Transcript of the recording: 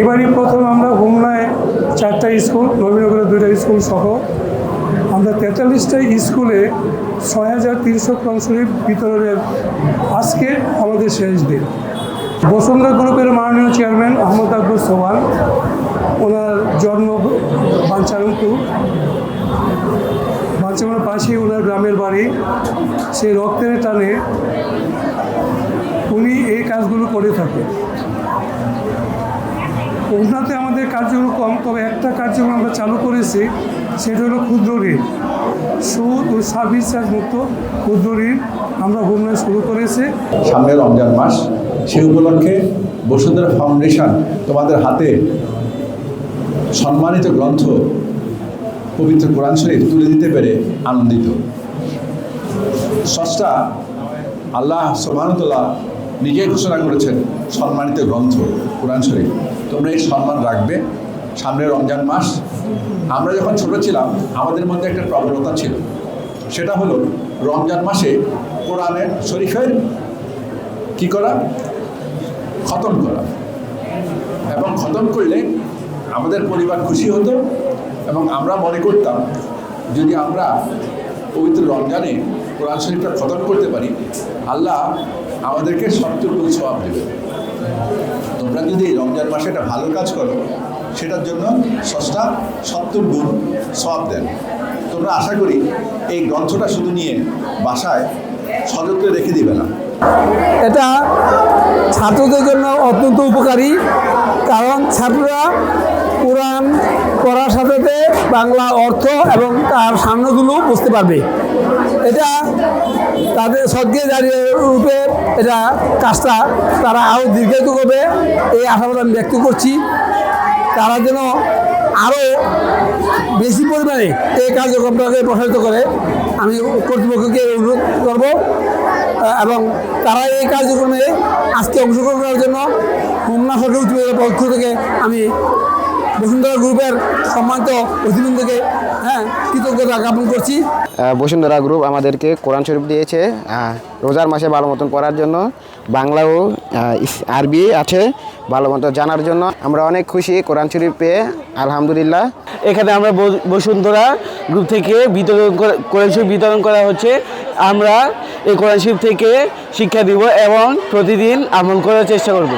এবারই প্রথম আমরা হোমনায় চারটা স্কুল, নবীনগরের দুইটা স্কুল সহ। আমরা তেতাল্লিশটা স্কুলে ছয় হাজার তিনশো শরীফ বিতরণের আজকে আমাদের শেষ দিন। বসুন্ধরা গ্রুপের মাননীয় চেয়ারম্যান আহমদ আকবর সোহান ওনার জন্ম বাঞ্চারণপুর বাঞ্চারণের পাশেই ওনার গ্রামের বাড়ি, সেই রক্তের টানে উনি এই কাজগুলো করে থাকে ওনাতে আমাদের কার্যক্রম কম, তবে একটা কার্যক্রম আমরা চালু করেছি, সেটা হলো ক্ষুদ্র ঋণ। সুদ ও সার্ভিস চার্জ মুক্ত ক্ষুদ্র ঋণ আমরা হোমনায় শুরু করেছি। সামনে রমজান মাস, সে উপলক্ষে বসুন্ধরা ফাউন্ডেশন তোমাদের হাতে সম্মানিত গ্রন্থ, পবিত্র কোরআন শরীফ তুলে দিতে পেরে আনন্দিত। সষ্টা আল্লাহ সোহানতলা নিজেই ঘোষণা করেছেন, সম্মানিত গ্রন্থ, কোরআন শরীফ। তোমরা এই সম্মান রাখবে। সামনে রমজান মাস, আমরা যখন ছোট ছিলাম, আমাদের মধ্যে একটা প্রবণতা ছিল। সেটা হলো, রমজান মাসে কোরআনের শরীফের কি করা? খতম করা। এবং খতম করলে আমাদের পরিবার খুশি হতো এবং আমরা মনে করতাম, যদি আমরা পবিত্র রমজানে কোরআন শরীফটা খতম করতে পারি, আল্লাহ আমাদেরকে গুণ সবাব দেবে তোমরা যদি রমজান মাসে একটা ভালো কাজ করো, সেটার জন্য সস্তা সত্তর গুণ সব দেন। তোমরা আশা করি এই গ্রন্থটা শুধু নিয়ে বাসায় সযত্নে রেখে দিবে না। এটা ছাত্রদের জন্য অত্যন্ত উপকারী, কারণ ছাত্ররা কোরআন পড়ার সাথে বাংলা অর্থ এবং তার সামনেগুলো বুঝতে পারবে। এটা তাদের সদ্যে দাঁড়িয়ে রূপে এটা কাজটা তারা আরও দীর্ঘায়িত করবে, এই আশাবাদ আমি ব্যক্ত করছি। তারা যেন আরও বেশি পরিমাণে এই কার্যক্রমটাকে প্রসারিত করে আমি কর্তৃপক্ষকে অনুরোধ করব এবং তারা এই কার্যক্রমে আজকে অংশগ্রহণ করার জন্য হোমনা পক্ষ থেকে আমি বসুন্ধরা গ্রুপের সম্মানিত অতিবৃন্দকে হ্যাঁ কৃতজ্ঞতা জ্ঞাপন করছি। বসুন্ধরা গ্রুপ আমাদেরকে কোরআন শরীফ দিয়েছে রোজার মাসে ভালো মতন পড়ার জন্য বাংলা ও আরবি আছে ভালো মতো জানার জন্য। আমরা অনেক খুশি কোরআন শরীফ পেয়ে আলহামদুলিল্লাহ। এখানে আমরা বসুন্ধরা গ্রুপ থেকে বিতরণ করে- কোরআন শরীফ বিতরণ করা হচ্ছে। আমরা এই কোরআন শরীফ থেকে শিক্ষা দিব এবং প্রতিদিন আমল করার চেষ্টা করব।